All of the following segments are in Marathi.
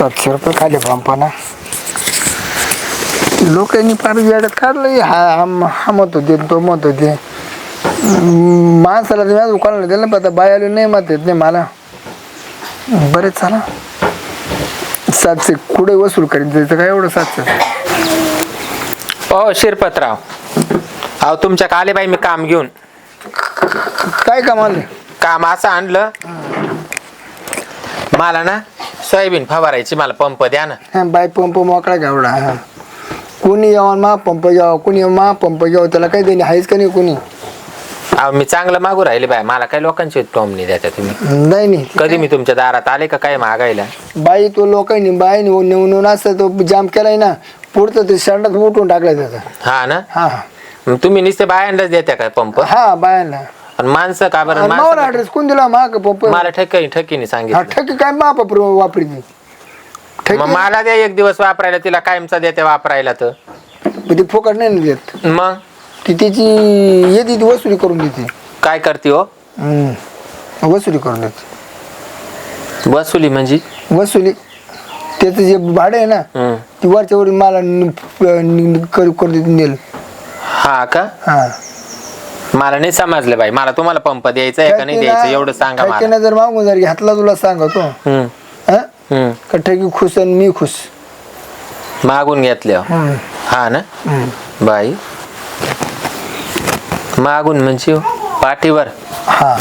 सातशे रुपये खाली पंपाना. लोकांनी फार वेळात काढलं हा. हा हा मत होते तो मत होते. माणसाला माझं कोणाला दिलं ना आता बायाला नाही मत येत नाही मला. बरेच चला. सातशे कुठे वसूल करीत जायचं काय एवढं सातशे. हो शिरपतराव. अहो तुमच्या आले बाई मी काम घेऊन. काय कमाले काम असं आणलं. मला ना सोयाबीन फवारायची मला पंप द्या ना. हा बाय पंप मोकळा घ्यावडा हा. कोणी यावं मा पंप यावं कोणी मा पंप यावं त्याला काही देणे आहेच का नाही कोणी? अहो मी चांगलं मागू राहिले बाय मला काही लोकांची टोम नाही द्याच्या तुम्ही. नाही नाही. कधी मी तुमच्या दारात आले का काय मागायला? बाई तो लोकांनी बाई नेऊन नेऊन असं तो जाम केलाय ना पुढचं ते शंडात उठून टाकलाय त्याचा. हा ना? हा. मग तुम्ही नुसते बायांनाच देत्या काय पंप? हा बायांना. आणि माणसं का बरं? माणसं ऍड्रेस कोण दिला? माग पंप मला ठकी ठकीने हा सांगितलं. ठकी काय मा वापर वापरी ती मग ठकी मला द्या एक दिवस वापरायला तिला कायमचा देते वापरायला तर. ती फुकट नाही ना देत. मग? ती त्याची येते ती वसुली करून देते. काय करते हो? हम्म. वसुली करून देते. वसुली म्हणजे? वसुली. त्याचं जे भाडं आहे ना हम्म. ती वरच्या वर मला नि- नि- करू करू देते नेल. हा का? हा. मला नाही समजलं बाई. मला तुम्हाला पंप द्यायचा आहे का नाही द्यायचं एवढं सांगा मला. ठेकेनं जर मागून जर घातला तुला सांगतो हम्म, हा? हम्म. का ठेकी खुश आणि मी खुश. मागून घेतले. हो. हम्म. हा ना. बाई. मागून म्हणजे पाठीवर. हा.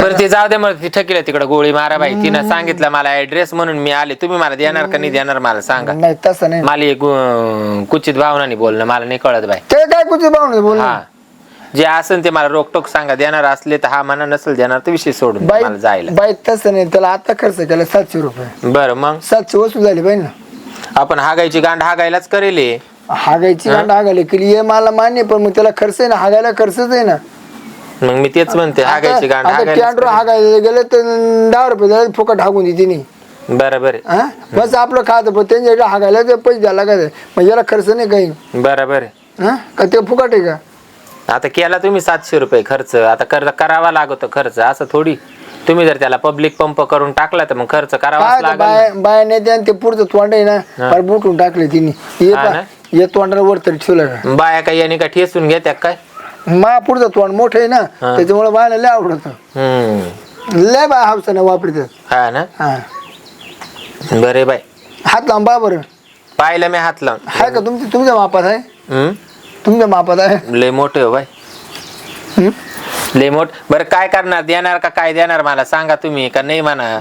बरं ते जाऊ दे मग ती ठकीला तिकडे गोळी मारा बाई. तिनं सांगितलं मला ऍड्रेस म्हणून मी आले. तुम्ही मला देणार का नाही देणार मला सांगा. नाही तसं नाही. मला एक अं, कुचित भावनाने बोलणं मला नाही कळत बाई. ते काय कुठे पाहुणे बोल हा. जे असेल ते मला रोकटोक सांगा. देणार असले तर हा म्हणा नसेल देणार तर विषय सोडून द्या बाई मला जायला. बाई तसं नाही. त्याला आता खर्च केला सातशे रुपये. बरं मग? सातशे वसूल झाली बाई ना. आपण हागायची गांड हागायलाच करेल हे. हागायची गांड हागायला केली हे मला मान्य पण मग त्याला खर्च आहे ना हागायला खर्चच आहे ना. मग मी तेच म्हणते हागायची गांड टँडर करेल. हागायला गेलं तर दहा रुपये झाले फुकट हागून देते नाही बरोबर आहे हा? बस आपलं खात पण त्यांच्या हागायला ते पैसे द्यायला काय मग याला खर्च नाही काही. बरोबर आहे हा? का ते फुकट आहे का? आता केला तुम्ही सातशे रुपये खर्च. आता कर करावा लागतो खर्च. असं थोडी. तुम्ही जर त्याला पब्लिक पंप करून टाकला तर मग खर्च करावाच काय लागेल. बाय बाय नाही द्या ते पुढचं तोंड आहे ना फार बुटून टाकले तिने. हे हा ना? हे तोंडाला वर तरी ठेवलं का बाया काही यांनी का ठेसून घेत्या काय? मा पुढचं तोंड मोठं आहे ना त्याच्यामुळे बायला लय आवडत. हम्म. लय बाय हावसाने वापरतात. हा ना? हा. बरे बाय हात लांबा बरं. पाहिलं मी हात लावून. आहे का तुमच्या तुमच्या मापात आहे? हम्म? तुमच्या मापात आहे लय मोठे हो? हम्म? लय मोठ बरं काय करणार? देणार का काय देणार मला? सांगा तुम्ही का नाही म्हणा.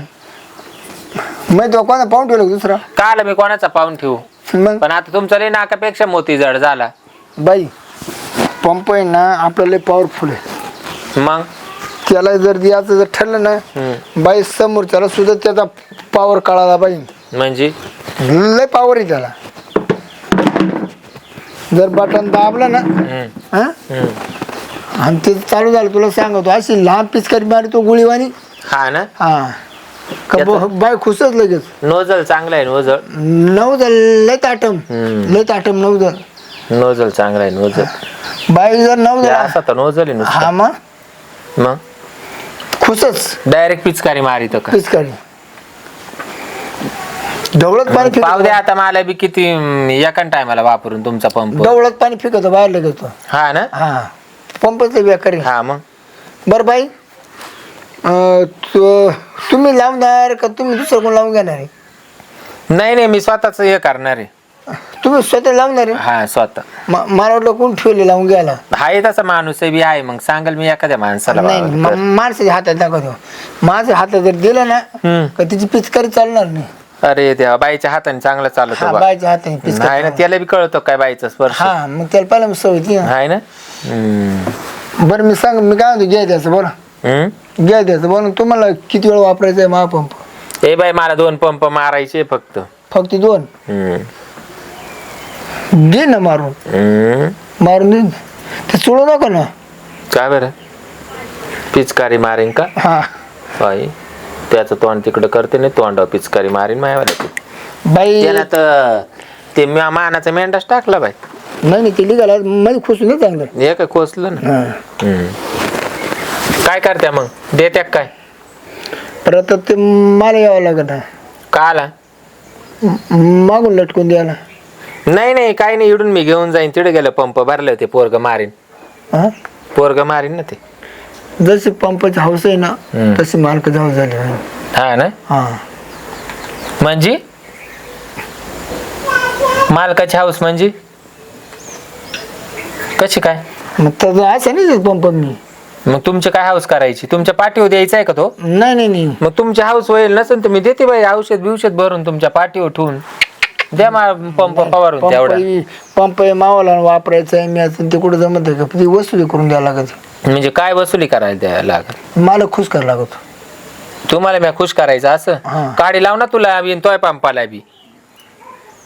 मग तो कोणा पाहून ठेवलं का दुसरा? काल मी कोणाचा पाहून ठेवू? मग? पण आता तुमचा लय नाकापेक्षा मोती जड झाला. बाई पंप आहे ना आपलं लय पॉवरफुल आहे. मग? त्याला जर द्यायचं जर ठरलं ना हम्म. बाई समोरच्याला सुद्धा त्याचा पॉवर कळाला पाहिजे म्हणजे? लय पॉवर आहे त्याला. जर बटन दाबलं ना हा. आणि ते चालू झालं तुला सांगतो अशी लहान पिचकारी मारी तो गोळीवाणी. हा ना? हा. का ब- बाई खुशच लगेच. नोजल चांगला आहे नोजल. नऊ जल लय ताटम. हम्म. लय ताटम नऊ जल नोजल चांगला आहे नोजल. बाई जर नऊ जल असा तर नोजल आहे नुसतं. हा मग? मग? खुशच डायरेक्ट पिचकारी मारित का? पिचकारी. ढवळत पाणी पाव द्या फिकत आता मला बी किती एका टायमाला वापरून तुमचा पंप ढवळत पाणी फिकत बाहेर लगेच तो. हा ना? हा. पंपच बेकारी. हा मग? बरं बाई अं, तु- तुम्ही लावणार का तुम्ही दुसरं कोण लावून घेणार आहे? नाही नाही मी स्वतःच हे करणार आहे. तुम्ही स्वतः लावणार आहे? हा स्वतः. म- मला वाटलं कोण ठेवले लावून घ्यायला. आहे तसा माणूस बी आहे मग सांगाल मी एखाद्या माणसाला नाही कर. म- माणसाच्या हातात दाखवतो. माझ्या हातात जर दिलं ना हम्म. का तिची पिचकारी चालणार नाही. अरे देवा बाईच्या हाताने चांगलं चालत हा बायच्या हाताने नाही ना त्याला बी कळतो काय बाईचा स्पर्श. हा मग त्याला पहिला मी सवय ती. आहे ना? हम्म. बरं मी सांग मी काय म्हणतो घ्या द्यायचं बरं? हम्म? घ्या द्यायचं बरं तुम्हाला किती वेळ वापरायचा आहे महापंप ए बाई मला दोन पंप मारायचे फक्त. फक्त दोन? हम्म. दे ना मारून. हम्म. मारून दे. ते सोडू नका ना. काय बरं? पिचकारी मारीन का? हा. बाई. त्याचं तोंड तिकडं करते नाही तोंड पिचकारी मारीन मायावाल्या बाई. त्याला तर ते म्या- मानाचा मेंढाच टाकला बाई. नाही नाही ते निघाला. मध्ये नाही चांगलं. हे काय कोसलं ना? हा. हम्म. काय करत्या मग? देत्या काय? परत ते मला यावं लागत आहे. का आला म- मागून लटकून द्यायला. नाही नाही काही नाही. इडून मी घेऊन जाईन. तिकडे गेलं पंप भरले होते पोरग मारीन. हा? पोरग मारीन ना ते. जशी पंपाची हौस आहे ना. तशी मालक जाऊ झाली. हा ना? हा. म्हणजे? मालकाची हाऊस म्हणजे? कशी काय? मग तर असं नाही पंप मी. मग तुमची काय हाऊस करायची? तुमच्या पाठीवर द्यायचा आहे का तो? नाही नाही नाही. मग तुमची हाऊस होईल नसेल तर मी देते बाई औषध बिवषध भरून तुमच्या पाठीवर ठेवून. द्या मा पंप फवारून तेवढा पंप मावाला वापरायचा मी ते कुठं जमत आहे का? ती वस्तू करून द्यावं लागत. म्हणजे काय वसुली करायला द्यायला लागत? मला खुश करावं लागत. तुम्हाला मी खुश करायचं असं? हा. काडी लाव ना तुला बी तोय पंपाला बी.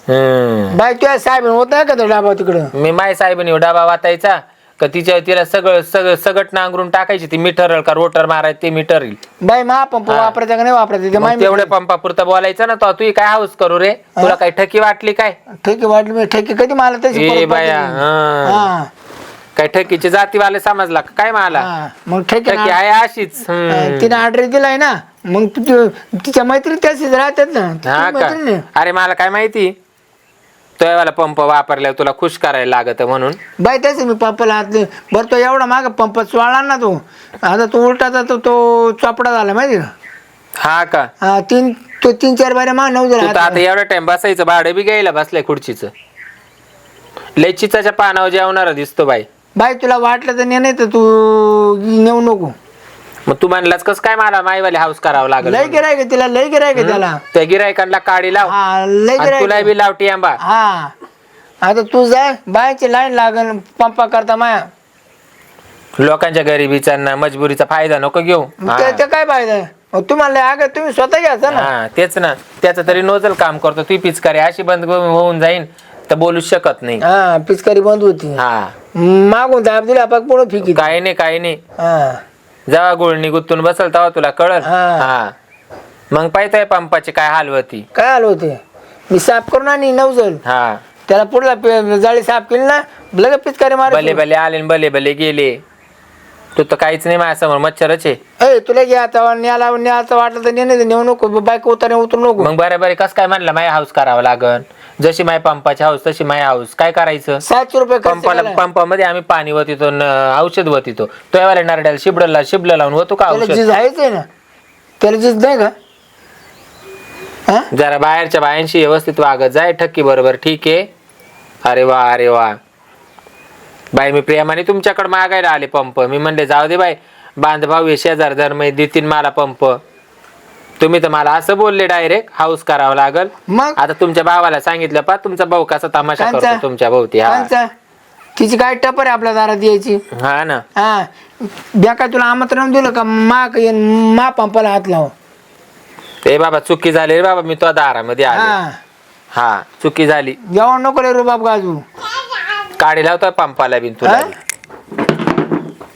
बाई तुझ्या साहेब होत का तो डाबा तिकडं? मी माय साहेबांनी डबा वाचायचा का तिच्या तिला सगळं सगळं सगट नांगरून टाकायची ती मीटर का रोटर मारायचं ते मीटर बाई मा पंप वापरायचा का नाही वापरायचा? ते माहिती तेवढ्या पंपापुरतं बोलायचं ना तो तू काय हाऊस करू रे? तुला काही ठकी वाटली काय? ठेके वाटली मी ठेके कधी मला तशी ए परत बाया पाहिजे. हं. हा. काय ठकीची जातीवाले समजला का? काय मला? हा. मग ठेके ठकी आहे अशीच. हं. तिने ऑर्डर दिलाय ना मग तिच्या मैत्री त्याशीच राहतात ना. हा तुझी का? मैत्रीण. आहे. अरे मला काय माहिती? वाला पंप वापरल्यावर तुला खुश करायला लागत म्हणून. बाई त्याचे मी पंपाला हात बरं तो एवढा माग पंप चोळला ना तो. आता तो उलटा जातो तो चोपडा झाला माहिती का? हा का? हा तीन तो तीन चार बाऱ्या माग नऊ तू तर झाला आता एवढा टाइम बसायचं भाडं बी घ्यायला बसलाय खुर्चीचं. लय चिचाच्या पानावर जेवणारा दिसतो बाई. बाई तुला वाटलं तर नाही तर तू नेऊ नको. मग तू म्हणलास कस काय मला माईवाले हाऊस करावं लागल लय गिराय का तिला लय गिराय का त्याला. त्या गिरायकांना काडी लाव. हा लय आणि गिराय तुला बी लावटी आंबा. हा. आता तू जाय बायची लाईन लागल पंपा करता माया. लोकांच्या गरिबीचा मजबुरीचा फायदा नको घेऊ. मग हा. ते काय पाहिजे मग तुम्हाला अगं तुम्ही स्वतः घ्यायचं ना हा तेच ना. त्याचं तरी नोजल काम करतो. ती पिचकारी अशी बंद होऊन जाईन तर बोलू शकत नाही. हा पिचकारी बंद होती. हा. मागून दाब दिला पाक पुढं फिकी. काही नाही काही नाही. हा. जेव्हा गुळणी गुत्तून बसल तेव्हा तुला कळल? हा. हा. मग पाहतोय पंपाची काय हाल होती. काय आलं होते? मी साफ करून आणि नवजल. हा. त्याला पुढला पे- जाळी साफ केली ना लगे पिचकारी मार भले भले आले न भले भले गेले. तू तर काहीच नाही माझ्यासमोर मच्छरच आहे. ए तुला घे आता न्याला न्यायचं वाटलं तर नेणे नेऊ नको बाईक उतर उतरू नको. मग बरे बरे कस काय म्हणलं माय हाऊस करावं लागन? जशी माय पंपाची हाऊस तशी माय हाऊस काय करायचं? सातशे रुपये खर्च पंपाला केला. पंपामध्ये आम्ही पाणी वतितो न औषध वतितो. तो यावाला नारड्याला शिबडला शिबड लावून होतो का त्याला औषध? झीज आहेच आहे ना. त्याला झीज नाही का? हा? जरा बाहेरच्या बायांशी व्यवस्थित वागत जाय ठक्की बरोबर. ठीक आहे? अरे वा अरे वा. बाई मी प्रेमाने तुमच्याकडे मागायला आले पंप. मी म्हणले जाऊ दे बाई. बांधभाऊ आहे शेजार धर्म आहे, देतील मला पंप. तुम्ही तर मला असं बोलले डायरेक्ट हाऊस करावं लागल. मग? आता तुमच्या भावाला सांगितलं पा तुमचा भाऊ कसा तमाशा? करतो तुमच्या भोवती हा. तिची काय टपर आहे आपल्या दारात यायची? हा ना. हा. बॅका तुला आमंत्रण दिलं का? मा येईन मा पंपाला हात लाव ए बाबा चुकी झाली रे बाबा मी तो दारामध्ये आले. हा. हा चुकी झाली. जेवण नको रे रुबाब गाजू. काढी लावतोय पंपाला बिन तुला. हा?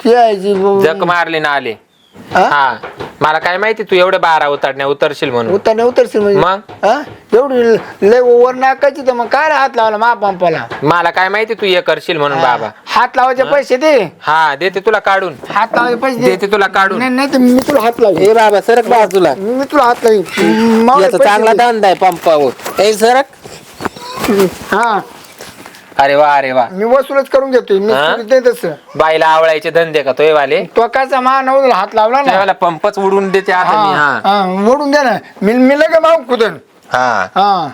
ती यायची जक मारले ना आले. हा? हा. मला काय माहिती तू एवढे बारा उतरण्या उतरशील म्हणून. उतर नाही उतरशील म्हणजे? मग? हा? एवढी लय वर नाकाची तर मग काय रे हात लावला मा पंपाला? मला काय माहिती तू हे करशील म्हणून बाबा. हात लावायचे पैसे दे. हा देते तुला काढून. हात लावायचे पैसे दे. देते तुला काढून. नाही नाही तर मी तुला हात लावेन ए बाबा सरक बा तुला. मी तुला हात याचा पैसे चांगला. धंदा आहे पंपावर. ए सरक. हा. अरे वा अरे वा. मी वसूलच करून घेतोय मी हा? नाही तसं. बाईला आवळायचे धंदे का तो वाले? तो कसा मा नवला हात लावला ना. त्यावेळेला पंपच उडून देते आता मी हा. हा हा, ओढून दे ना. मी मी लगे मागून कुदन. हा. हा.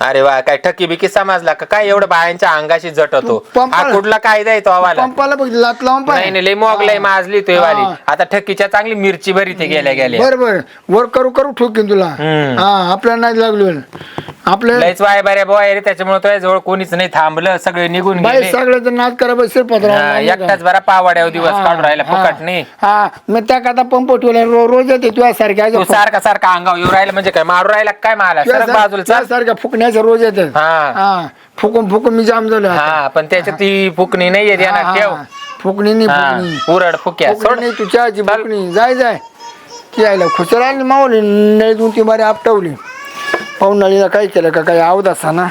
अरे वा काय ठकी बिकी समजला का? काय एवढं बायांच्या अंगाशी जटवतो तू पंपाला- हा कुठला कायदा आहे तो आवाला पंपाला बघ लात लावून नाही पाय नाही लय मोगलय माजली तो वाली. हा. आता ठकीच्या चांगली मिरची भरी ते गेल्या गेल्या. बर बर. वर करू करू ठोकीन तुला. हम्म. हा आपल्याला नाही लागलो आपल्या लयच वाय बऱ्या बोय रे त्याच्यामुळे तो जवळ कोणीच नाही थांबलं. सगळे निघून बाई गेले. सगळ्याचं नाच करा बस हा, एकटाच बरा पावाड्यावर दिवस काढून राहिला फुकट नाही. हा मी त्या करता पंप ठेवला रो- रोज येते तुझ्या सारख्या तू सारखा सारखा अंगावर येऊ राहिला म्हणजे काय? मारू राहिला काय मला? सरक बाजूला चाल. सारख्या फुकण्याच्या रोज येते. हा. हा. फुकून फुकून मी जाम झालो आता. हा पण त्याच्यात ती फुकणी नाही येत हा, यांना ठेव. हा. फुकणी नाही फुकणी. हा, उरड फुक्या. फुकणी सोड. नाही तुझ्या आजी फुकणी. जाय जाय. ती आयला खुचराली मावली नळी दोन तीन बारी आपटवली. पाहून नळीला काय केलं का काय आवत असा ना.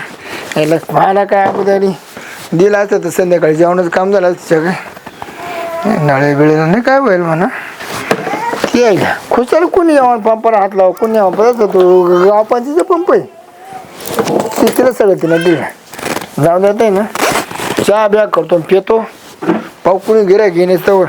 याला मला काय अगोदरी? दिला असतं तर संध्याकाळी जेवणाचं काम झालं असतं काय नळे बिळे नाही काय होईल म्हणा. यायला खुशाल कोणी यावं पंपाला हात लावा कोणी यावं बरं तो गाव पंचायतीचा पंप आहे. ते सगळं तिला दिलं? जाऊ देत आहे ना. चहा ब्या करतो पितो. पाहू कुणी गिऱ्हाईक घेण्यास तर